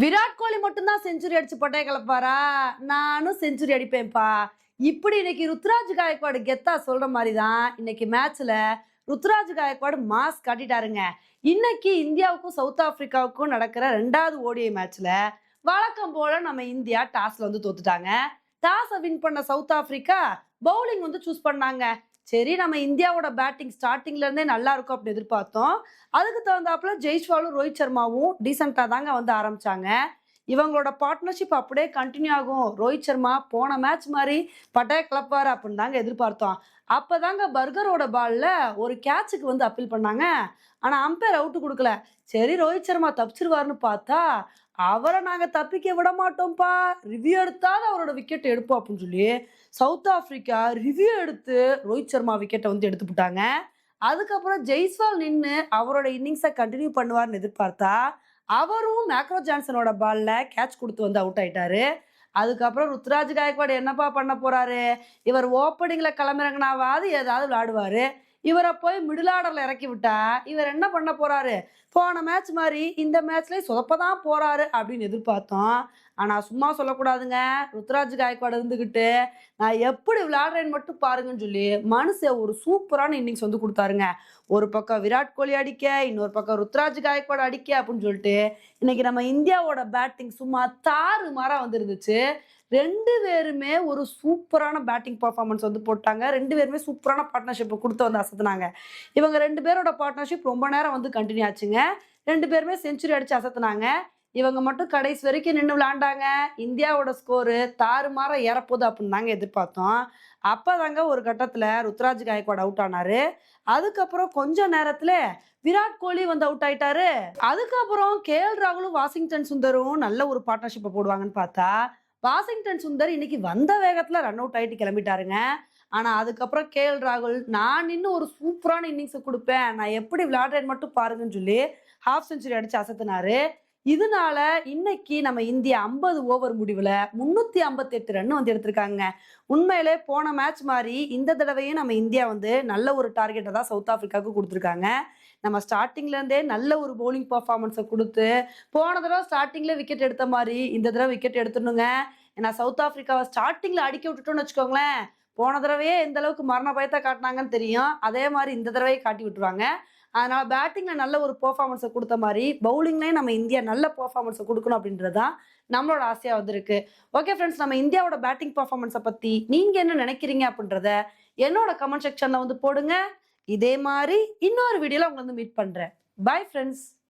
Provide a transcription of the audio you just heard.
விராட் கோலி மட்டும்தான் செஞ்சுரி அடிச்சு பட்டைய கலப்பாரா? நானும் செஞ்சுரி அடிப்பேன்ப்பா. இப்படி இன்னைக்கு ருத்ராஜ் காயக்வாடு கெத்தா சொல்ற மாதிரி தான் இன்னைக்கு மேட்ச்ல ருத்ராஜ் காயக்வாடு மாஸ் காட்டிட்டாருங்க. இன்னைக்கு இந்தியாவுக்கும் சவுத் ஆப்பிரிக்காவுக்கும் நடக்கிற ரெண்டாவது ஓடிஐ மேட்ச்ல வழக்கம் போல நம்ம இந்தியா டாஸ்ல வந்து தோத்துட்டாங்க. டாஸை வின் பண்ண சவுத் ஆப்பிரிக்கா பவுலிங் வந்து சூஸ் பண்ணாங்க. சரி நம்ம இந்தியாவோட பேட்டிங் ஸ்டார்டிங்ல இருந்தே நல்லா இருக்கும் அப்படின்னு எதிர்பார்த்தோம். அதுக்கு தகுந்தாப்புல ஜெய்ஸ்வாலும் ரோஹித் சர்மாவும் டீசெண்டாக தாங்க வந்து ஆரம்பிச்சாங்க. இவங்களோட பார்ட்னர்ஷிப் அப்படியே கண்டினியூ ஆகும். ரோஹித் சர்மா போன மேட்ச் மாதிரி பட்டாய கிளப்பார் அப்படின்னு தாங்க எதிர்பார்த்தோம். அப்போதாங்க பர்கரோட பால்ல ஒரு கேட்சுக்கு வந்து அப்பீல் பண்ணாங்க. ஆனால் அம்பையர் அவுட்டு கொடுக்கல. சரி ரோஹித் சர்மா தப்பிச்சிருவாருன்னு பார்த்தா அவரை நாங்கள் தப்பிக்க விட மாட்டோம்ப்பா ரிவ்யூ எடுத்தால் அவரோட விக்கெட் எடுப்போம் அப்படின்னு சொல்லி சவுத் ஆஃப்ரிக்கா ரிவ்யூ எடுத்து ரோஹித் சர்மா விக்கெட்டை வந்து எடுத்து போட்டாங்க. அதுக்கப்புறம் ஜெய்ஸ்வால் நின்று அவரோட இன்னிங்ஸை கண்டினியூ பண்ணுவார்னு எதிர்பார்த்தா அவரும் மேக்ரோ ஜான்சனோட பாலில் கேட்ச் கொடுத்து வந்து அவுட் ஆயிட்டாரு. அதுக்கப்புறம் ருத்ராஜ் காயக்வாடு என்னப்பா பண்ண போறாரு? இவர் ஓப்பனிங்ல கிளம்பிறங்கினாவாது ஏதாவது விளையாடுவாரு. இவரை போய் மிடில் ஆர்டர்ல இறக்கி விட்டா இவர் என்ன பண்ண போறாரு? போன மேட்ச் மாதிரி இந்த மேட்ச்லயும் சொதப்பதான் போறாரு அப்படின்னு எதிர்பார்த்தோம். ஆனால் சும்மா சொல்லக்கூடாதுங்க. ருத்ராஜ் காயக்வாடு இருந்துக்கிட்டு நான் எப்படி விளையாடுறேன்னு மட்டும் பாருங்கன்னு சொல்லி மனுஷன் ஒரு சூப்பரான இன்னிங்ஸ் வந்து கொடுத்தாருங்க. ஒரு பக்கம் விராட் கோலி அடிக்க இன்னொரு பக்கம் ருத்ராஜ் காயக்வாடு அடிக்க அப்படின்னு சொல்லிட்டு இன்னைக்கு நம்ம இந்தியாவோட பேட்டிங் சும்மா தாறு மாறாக வந்துருந்துச்சு. ரெண்டு பேருமே ஒரு சூப்பரான பேட்டிங் பர்ஃபார்மன்ஸ் வந்து போட்டாங்க. ரெண்டு பேருமே சூப்பரான பார்ட்னர்ஷிப்பை கொடுத்து வந்து அசத்துனாங்க. இவங்க ரெண்டு பேரோட பார்ட்னர்ஷிப் ரொம்ப நேரம் வந்து கண்டினியூ ஆச்சுங்க. ரெண்டு பேருமே செஞ்சுரி அடித்து அசத்துனாங்க. இவங்க மட்டும் கடைசி வரைக்கும் நின்று விளாண்டாங்க. இந்தியாவோட ஸ்கோரு தாறுமாற ஏறப்போகுது அப்படின்னு தாங்க எதிர்பார்த்தோம். அப்போ தாங்க ஒரு கட்டத்தில் ருத்ராஜ் காயக்வாட் அவுட் ஆனாரு. அதுக்கப்புறம் கொஞ்ச நேரத்தில் விராட் கோலி வந்து அவுட் ஆயிட்டாரு. அதுக்கப்புறம் கே எல் ராகுலும் வாஷிங்டன் சுந்தரும் நல்ல ஒரு பார்ட்னர்ஷிப்பை போடுவாங்கன்னு பார்த்தா வாஷிங்டன் சுந்தர் இன்னைக்கு வந்த வேகத்தில் ரன் அவுட் ஆகிட்டு கிளம்பிட்டாருங்க. ஆனால் அதுக்கப்புறம் கே எல் ராகுல் நான் இன்னும் ஒரு சூப்பரான இன்னிங்ஸை கொடுப்பேன். நான் எப்படி விளையாடுறேன்னு மட்டும் பாருங்கன்னு சொல்லி ஹாஃப் செஞ்சுரி அடித்து அசத்துனாரு. இதனால இன்னைக்கு நம்ம இந்தியா ஐம்பது ஓவர் முடிவில் முன்னூத்தி ஐம்பத்தி எட்டு ரன் வந்து எடுத்திருக்காங்க. உண்மையிலே போன மேட்ச் மாதிரி இந்த தடவையும் நம்ம இந்தியா வந்து நல்ல ஒரு டார்கெட்டை தான் சவுத் ஆஃப்ரிக்காவுக்கு கொடுத்துருக்காங்க. நம்ம ஸ்டார்டிங்லேருந்தே நல்ல ஒரு பவுலிங் பர்ஃபார்மன்ஸை கொடுத்து போன தடவை ஸ்டார்டிங்கில் விக்கெட் எடுத்த மாதிரி இந்த தடவை விக்கெட் எடுத்துடணுங்க. ஏன்னா சவுத் ஆஃப்ரிக்காவை ஸ்டார்டிங்கில் அடிக்க விட்டுட்டோம்னு வச்சுக்கோங்களேன் போன தடவையே எந்த அளவுக்கு மரண பயத்தை காட்டினாங்கன்னு தெரியும். அதே மாதிரி இந்த தடவையே காட்டி விட்டுருவாங்க. அதனால பேட்டிங்ல நல்ல ஒரு பெர்ஃபார்மன்ஸை கொடுத்த மாதிரி பவுலிங்லேயும் நம்ம இந்தியா நல்ல பெர்ஃபார்மன்ஸை கொடுக்கணும் அப்படின்றது தான் நம்மளோட ஆசையாக வந்திருக்கு. ஓகே ஃப்ரெண்ட்ஸ் நம்ம இந்தியாவோட பேட்டிங் பர்ஃபார்மன்ஸை பற்றி நீங்கள் என்ன நினைக்கிறீங்க அப்படின்றத என்னோட கமெண்ட் செக்ஷனில் வந்து போடுங்க. இதே மாதிரி இன்னொரு வீடியோவில் உங்களை வந்து மீட் பண்ணுறேன் பை ஃப்ரெண்ட்ஸ்